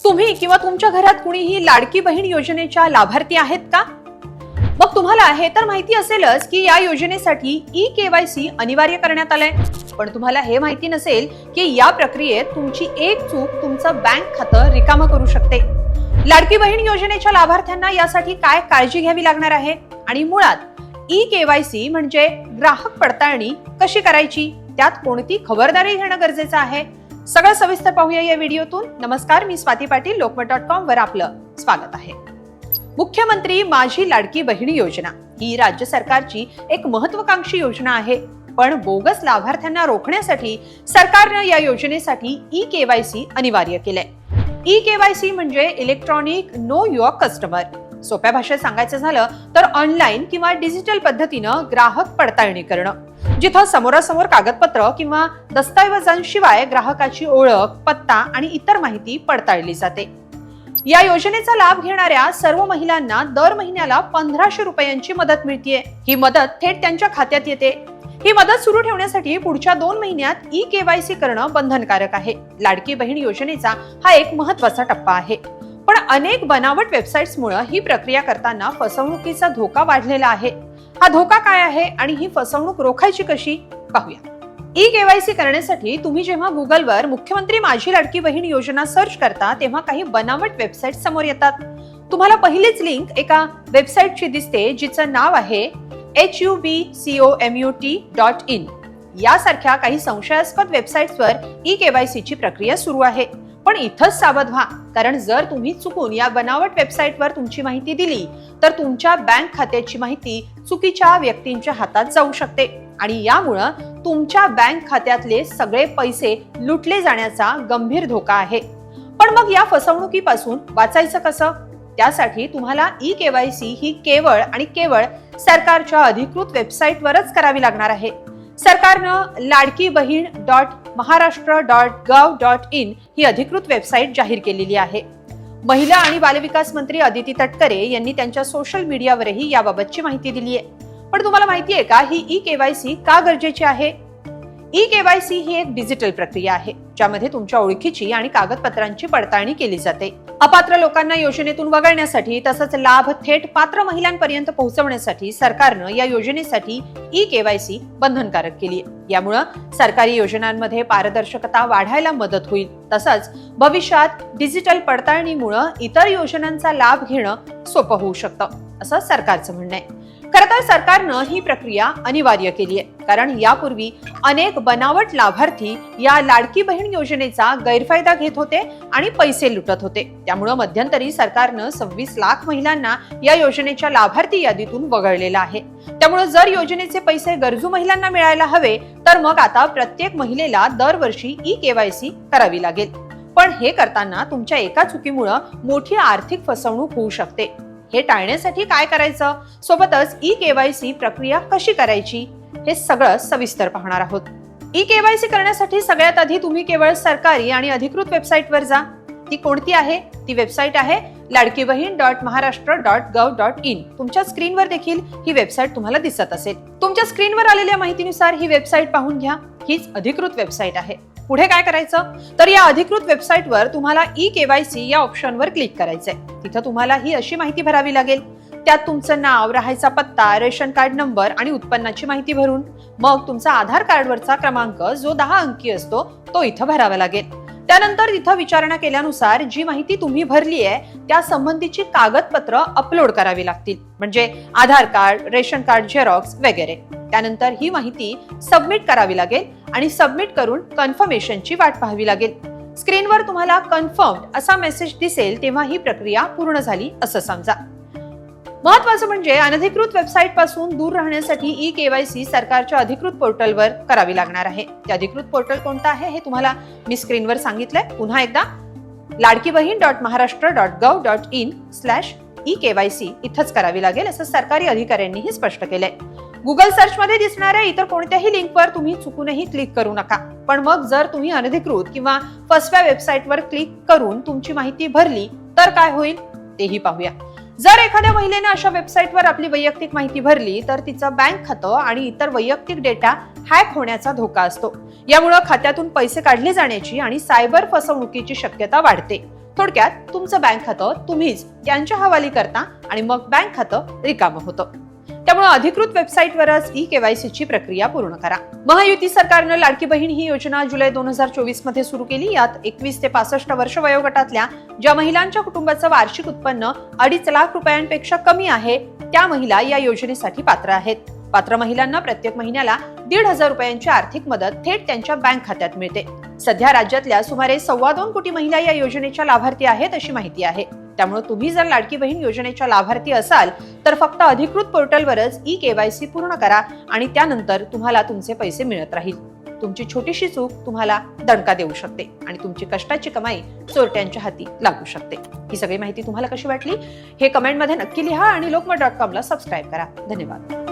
तुम्ही किंवा तुमच्या घरात कुणीही लाडकी बहीण योजनेच्या लाभार्थी आहेत का? मग तुम्हाला हे तर माहिती असेलच की या योजनेसाठी ई केवायसी अनिवार्य करण्यात आलंय. पण तुम्हाला हे माहिती नसेल की या प्रक्रियेत तुमची एक चूक तुमचं बँक खातं रिकामं करू शकते. लाडकी बहीण योजनेच्या लाभार्थ्यांना यासाठी काय काळजी घ्यावी लागणार आहे? आणि मुळात ई केवायसी म्हणजे ग्राहक पडताळणी कशी करायची? त्यात कोणती खबरदारी घेणं गरजेचं आहे? सगळं सविस्तर पाहूया या व्हिडिओतून. नमस्कार मी स्वाती पाटील लोकमत डॉट कॉम वर आपलं स्वागत आहे. मुख्यमंत्री माझी लाडकी बहीण योजना. ही राज्य सरकारची एक महत्वाकांक्षी योजना आहे. पण बोगस लाभार्थ्यांना रोखण्यासाठी सरकारनं या योजनेसाठी ई केवायसी अनिवार्य केलंय. ई केवायसी म्हणजे इलेक्ट्रॉनिक नो युअर कस्टमर. सोप्या भाषेत सांगायचं झालं तर ऑनलाईन किंवा डिजिटल पद्धतीनं ग्राहक पडताळणी करणं. जिथं समोरासमोर कागदपत्र किंवा दस्तऐवजांशिवाय ग्राहकाची ओळख पत्ता आणि इतर माहिती पडताळली जाते. या योजनेचा लाभ घेणाऱ्या सर्व महिलांना दर महिन्याला पंधराशे रुपयांची मदत मिळतीये. ही मदत थेट त्यांच्या खात्यात येते. ही मदत सुरू ठेवण्यासाठी पुढच्या दोन महिन्यात ई केवायसी करणं बंधनकारक आहे. लाडकी बहीण योजनेचा हा एक महत्त्वाचा टप्पा आहे. पण अनेक बनावट वेबसाईट्समुळे ही प्रक्रिया करताना फसवणुकीचा धोका वाढलेला आहे. हा धोका काय आहे आणि ही फसवणूक रोखायची कशी? पाहूया. ई केवायसी करण्यासाठी तुम्ही जेव्हा गुगलवर मुख्यमंत्री माझी लाडकी बहीण योजना सर्च करता तेव्हा काही बनावट वेबसाईट समोर येतात. तुम्हाला पहिलीच लिंक एका वेबसाईटची दिसते जिचं नाव आहे H U B C O M U T dot in यासारख्या काही संशयास्पद वेबसाईट्सवर ई केवायसीची प्रक्रिया सुरू आहे. पण इथंच सावध व्हा. कारण जर तुम्ही चुकून या बनावट वेबसाईटवर तुमची माहिती दिली तर तुमच्या बँक खात्याची माहिती चुकीच्या व्यक्तींच्या हातात जाऊ शकते. आणि यामुळं तुमच्या बँक खात्यातले सगळे पैसे लुटले जाण्याचा गंभीर धोका आहे. पण मग या फसवणुकीपासून वाचायचं कसं? त्यासाठी तुम्हाला ई केवायसी ही केवळ आणि केवळ सरकारच्या अधिकृत वेबसाईटवरच करावी लागणार आहे. सरकारनं Ladki Bahin dot Maharashtra dot gov dot in ही अधिकृत वेबसाईट जाहीर केलेली आहे. महिला आणि बालविकास मंत्री अदिती तटकरे यांनी त्यांच्या सोशल मीडियावरही याबाबतची माहिती दिली आहे पण तुम्हाला माहिती आहे का ही ई केवायसी का गरजेची आहे? ई केवायसी ही एक डिजिटल प्रक्रिया आहे ज्यामध्ये तुमच्या ओळखीची आणि कागदपत्रांची पडताळणी केली जाते. अपात्र लोकांना योजनेतून वगळण्यासाठी तसंच लाभ थेट पात्र महिलांपर्यंत पोहोचवण्यासाठी सरकारनं या योजनेसाठी ई केवायसी बंधनकारक केली आहे. यामुळं सरकारी योजनांमध्ये पारदर्शकता वाढायला मदत होईल. तसंच भविष्यात डिजिटल पडताळणीमुळं इतर योजनांचा लाभ घेणं सोपं होऊ शकतं असं सरकारचं म्हणणं आहे. खरं तर सरकारनं ही प्रक्रिया अनिवार्य केली आहे. कारण यापूर्वी अनेक बनावट लाभार्थी या लाडकी बहीण योजनेचा गैरफायदा घेत होते आणि पैसे लुटत होते. त्यामुळं मध्यंतरी सरकारनं सव्वीस लाख महिलांना या योजनेच्या लाभार्थी यादीतून वगळलेलं आहे. त्यामुळे जर योजनेचे पैसे गरजू महिलांना मिळायला हवे तर मग आता प्रत्येक महिलेला दरवर्षी ई केवायसी करावी लागेल. पण हे करताना तुमच्या एका चुकीमुळं मोठी आर्थिक फसवणूक होऊ शकते. हे टाळण्यासाठी काय करायचं? सोबतच ई केवायसी प्रक्रिया कशी करायची? हे सगळं सविस्तर पाहणार आहोत. ई केवायसी करण्यासाठी सगळ्यात आधी तुम्ही केवळ सरकारी आणि अधिकृत वेबसाईटवर जा. ती कोणती आहे? ती वेबसाईट आहे Ladki Bahin dot Maharashtra dot gov dot in. तुमच्या स्क्रीनवर देखील ही वेबसाईट तुम्हाला दिसत असेल. तुमच्या स्क्रीनवर आलेल्या माहितीनुसार ही वेबसाईट पाहून घ्या. हीच अधिकृत वेबसाईट आहे. पुढे काय करायचं? तर या अधिकृत वेबसाईटवर तुम्हाला ई केवायसी या ऑप्शनवर क्लिक करायचंय. तिथं तुम्हाला ही अशी माहिती भरावी लागेल. त्यात तुमचं नाव राहायचा पत्ता रेशन कार्ड नंबर आणि उत्पन्नाची माहिती भरून. मग तुमचा आधार कार्डवरचा क्रमांक जो दहा अंकी असतो तो इथं भरावा लागेल. त्यानंतर तिथं विचारणा केल्यानुसार जी माहिती तुम्ही भरली आहे त्या संबंधीची कागदपत्र अपलोड करावी लागतील. म्हणजे Aadhaar card ration card xerox वगैरे. त्यानंतर ही माहिती सबमिट करावी लागेल. आणि सबमिट करून कन्फर्मेशनची वाट पाहावी लागेल. स्क्रीनवर तुम्हाला कन्फर्म असा मेसेज दिसेल तेव्हा ही प्रक्रिया पूर्ण झाली असं समजा. महत्वाचं म्हणजे अनधिकृत वेबसाईटपासून दूर राहण्यासाठी ई केवायसी सरकारच्या अधिकृत पोर्टलवर करावी लागणार आहे. ते अधिकृत पोर्टल कोणतं आहे हे तुम्हाला मी स्क्रीनवर सांगितलंय. पुन्हा एकदा Ladki Bahin dot Maharashtra dot gov dot in slash e KYC इथंच करावी लागेल असं सरकारी अधिकाऱ्यांनीही स्पष्ट केलंय. गुगल सर्चमध्ये दिसणाऱ्या इतर कोणत्याही लिंकवर तुम्ही चुकूनही क्लिक करू नका. पण मग जर तुम्ही अनधिकृत किंवा फसव्या वेबसाईटवर क्लिक करून तुमची माहिती भरली तर काय होईल? तेही पाहूया. जर एखाद्या महिलेने अशा वेबसाईटवर आपली वैयक्तिक माहिती भरली तर तिचं बँक खातं आणि इतर वैयक्तिक डेटा हॅक होण्याचा धोका असतो. यामुळे खात्यातून पैसे काढले जाण्याची आणि सायबर फसवणुकीची शक्यता वाढते. थोडक्यात तुमचं बँक खातं तुम्हीच त्यांच्या हवाली करता आणि मग बँक खातं रिकामं होतं. त्यामुळे अधिकृत वेबसाईटवरच ई केवायसीची प्रक्रिया पूर्ण करा. महायुती सरकारनं लाडकी बहीण ही योजना जुलै दोन हजार चोवीसमध्ये सुरू केली. यात एकवीस ते पासष्ट वर्ष वयोगटातल्या ज्या महिलांच्या कुटुंबाचं वार्षिक उत्पन्न अडीच लाख रुपयांपेक्षा कमी आहे त्या महिला या योजनेसाठी पात्र आहेत. पात्र महिलांना प्रत्येक महिन्याला दीड हजार रुपयांची आर्थिक मदत थेट त्यांच्या बँक खात्यात मिळते. सध्या राज्यातल्या सुमारे सव्वा दोन कोटी महिला या योजनेच्या लाभार्थी आहेत अशी माहिती आहे. त्यामुळे तुम्ही जर लाडकी बहीण योजनेच्या लाभार्थी असाल तर फक्त अधिकृत पोर्टलवरच ई केवायसी पूर्ण करा आणि त्यानंतर तुम्हाला तुमचे पैसे मिळत राहील. तुमची छोटीशी चूक तुम्हाला दणका देऊ शकते आणि तुमची कष्टाची कमाई चोरट्यांच्या हाती लागू शकते. ही सगळी माहिती तुम्हाला कशी वाटली? हे कमेंटमध्ये नक्की लिहा आणि लोकमत डॉट कॉमला सबस्क्राईब करा. धन्यवाद.